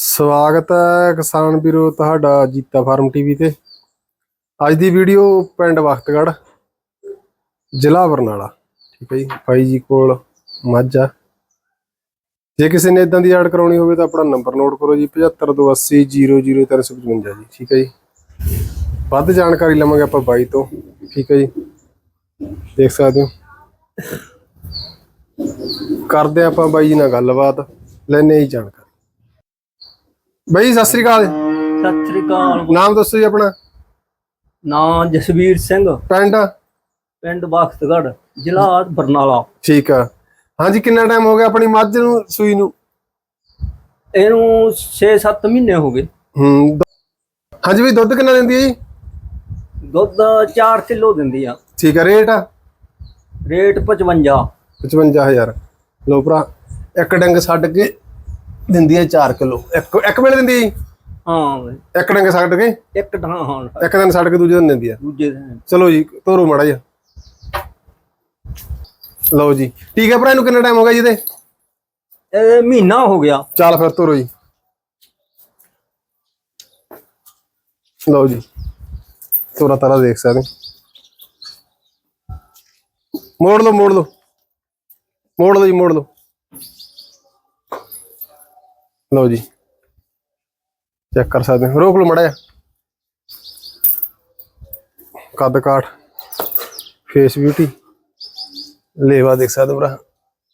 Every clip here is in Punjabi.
ਸਵਾਗਤ ਹੈ ਕਿਸਾਨ ਵੀਰੋ ਤੁਹਾਡਾ ਜੀਤਾ ਫਾਰਮ ਟੀਵੀ ਤੇ। ਅੱਜ ਦੀ ਵੀਡੀਓ ਪਿੰਡ ਵਖਤਗੜ੍ਹ, ਜ਼ਿਲ੍ਹਾ ਬਰਨਾਲਾ। ਠੀਕ ਹੈ ਜੀ, ਬਾਈ ਜੀ ਕੋਲ ਮੱਝ ਆ। ਜੇ ਕਿਸੇ ਨੇ ਇਦਾਂ ਦੀ ਐਡ ਕਰਾਉਣੀ ਹੋਵੇ ਤਾਂ ਆਪਣਾ ਨੰਬਰ ਨੋਟ ਕਰੋ ਜੀ 7528000355 ਜੀ। ਠੀਕ ਹੈ ਜੀ, ਵੱਧ ਜਾਣਕਾਰੀ ਲਵਾਂਗੇ ਆਪਾਂ ਬਾਈ ਤੋਂ। ਠੀਕ ਹੈ ਜੀ, ਦੇਖ ਸਕਦੇ ਹੋ। ਕਰਦੇ ਆਪਾਂ ਬਾਈ ਜੀ ਨਾਲ ਗੱਲਬਾਤ ਲੈਣੇ ਹੀ ਜਾਣਕਾਰੀ। ਬਾਈ ਸਤਿ ਸ੍ਰੀ ਅਕਾਲ। ਸਤਿ ਸ੍ਰੀ ਅਕਾਲ। ਨਾਮ ਦੱਸੋ ਜੀ ਆਪਣਾ। ਨਾਂ ਜਸਵੀਰ ਸਿੰਘ। ਪਿੰਡ? ਪਿੰਡ ਬਖਤਗੜ੍ਹ ਜ਼ਿਲ੍ਹਾ ਬਰਨਾਲਾ। ਠੀਕ ਆ। ਹਾਂਜੀ ਕਿੰਨਾ ਟਾਈਮ ਹੋ ਗਿਆ ਆਪਣੀ ਮੱਝ ਨੂੰ ਸੂਈ ਨੂੰ? ਇਹਨੂੰ 6-7 ਮਹੀਨੇ ਹੋ ਗਏ। ਹੂੰ ਹਾਂਜੀ ਬਈ ਦੁੱਧ ਕਿੰਨਾ ਦਿੰਦੀ ਹੈ ਜੀ? ਦੁੱਧ 4 ਕਿਲੋ ਦਿੰਦੀ ਆ। ਠੀਕ ਆ ਰੇਟ ਆ? ਰੇਟ 55 55000 ਲੋ ਭਰਾ ਇੱਕ ਡੰਗ ਛੱਡ ਕੇ ਦਿੰਦੀ ਹੈ 4 ਕਿਲੋ। ਇੱਕ ਇੱਕ ਵੇਲੇ ਦਿੰਦੀ ਹੈ ਜੀ? ਹਾਂ ਬਈ। ਇੱਕ ਡੰਗ ਛੱਡ ਕੇ? ਇੱਕ ਢਾਂ ਹਾਂ ਇੱਕ ਦਿਨ ਛੱਡ ਕੇ ਦੂਜੇ ਦਿਨ ਦਿੰਦੀ ਆ। ਦੂਜੇ ਦਿਨ ਚਲੋ ਜੀ ਤੋਰੋ ਮੜਾ ਜੀ ਲਓ ਜੀ। ਠੀਕ ਹੈ ਭਰਾ ਇਹਨੂੰ ਕਿੰਨਾ ਟਾਈਮ ਹੋ ਗਿਆ ਜੀ ਇਹਦੇ? ਇਹ ਮਹੀਨਾ ਹੋ ਗਿਆ। ਚੱਲ ਫਿਰ ਤੋਰੋ ਜੀ। ਲਓ ਜੀ। ਤੋਰਾ ਤਾਰਾ ਦੇਖ ਸਕਦੇ ਹੋ। ਮੋੜ ਲਓ ਮੋੜ ਲਓ। ਮੋੜ ਲਓ ਜੀ ਮੋੜ ਲਓ। ਲਓ ਜੀ। ਚੈੱਕ ਕਰ ਸਕਦੇ ਹੋ। ਰੋਕ ਲਓ ਮੜਾ ਕੱਦ ਕਾਠ ਫੇਸ ਬਿਊਟੀ ਲੇਵਾ ਦੇਖ ਸਕਦੇ ਹੋ ਭਰਾ।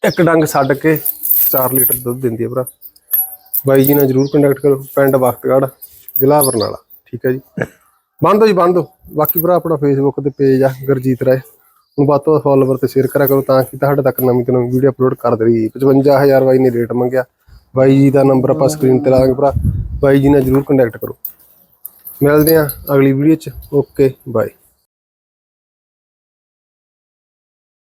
ਇੱਕ ਡੰਗ ਛੱਡ ਕੇ 4 ਲੀਟਰ ਦੁੱਧ ਦਿੰਦੀ ਹੈ ਭਰਾ। ਬਾਈ ਜੀ ਨਾਲ ਜਰੂਰ ਕੰਟੈਕਟ ਕਰੋ, ਪਿੰਡ ਬਖਤਗੜ੍ਹ ਜ਼ਿਲ੍ਹਾ ਬਰਨਾਲਾ। ਠੀਕ ਹੈ ਜੀ। ਬੰਦ ਹੋ ਜੀ, ਬੰਦ ਹੋ। ਬਾਕੀ ਭਰਾ ਆਪਣਾ ਫੇਸਬੁੱਕ ਤੇ ਪੇਜ ਆ, ਗੁਰਜੀਤ ਰਾਏ। ਨੂੰ ਵੱਧ ਤੋਂ ਵੱਧ ਫਾਲੋਵਰ ਤੇ ਸ਼ੇਅਰ ਕਰਿਆ ਕਰੋ ਤਾਂ ਕਿ ਤੁਹਾਡੇ ਤੱਕ ਨਵੀਂ ਤੋਂ ਨਵੀਂ ਵੀਡੀਓ ਅਪਲੋਡ ਕਰ ਦੇਈ 55000 ਬਾਈ ਨੇ ਰੇਟ ਮੰਗਿਆ। ਬਾਈ ਜੀ ਦਾ ਨੰਬਰ ਆਪਾਂ ਸਕਰੀਨ ਤੇ ਲਾ ਦਾਂਗੇ ਭਰਾ। ਬਾਈ ਜੀ ਨਾਲ ਜਰੂਰ ਕੰਟੈਕਟ ਕਰੋ। ਮਿਲਦੇ ਆ ਅਗਲੀ ਵੀਡੀਓ ਚ। Okay bye